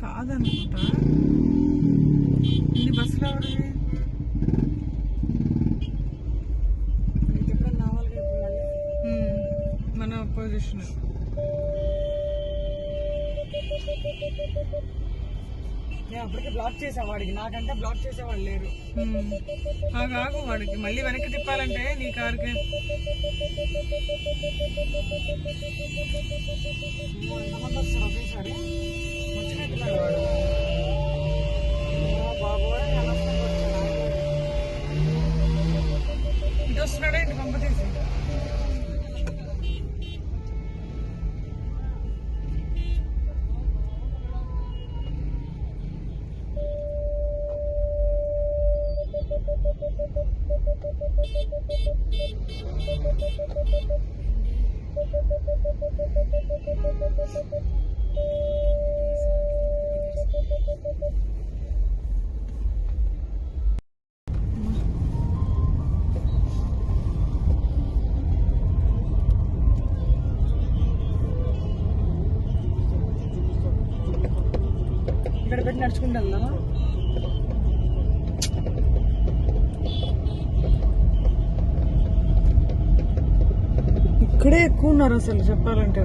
కాదనుకుంటా. ఇన్ని బస్సులు ఎవరివి మన పొజిషన్ నేను అప్పటికే బ్లాక్ చేసా వాడికి నాకంటే బ్లాక్ చేసేవాళ్ళు లేరు వాడికి. మళ్ళీ వెనక్కి తిప్పాలంటే నీ కారుకి. ఎంతమంది వస్తారు ఒకేసారి వచ్చినట్టున్నాడు వాడు. ఇటు వస్తున్నాడా ఇంటి పంప తీసి? ఇక్కడ పెట్టి నడుచుకుంటా ఇక్కడే ఎక్కువ ఉన్నారు అసలు చెప్పాలంటే.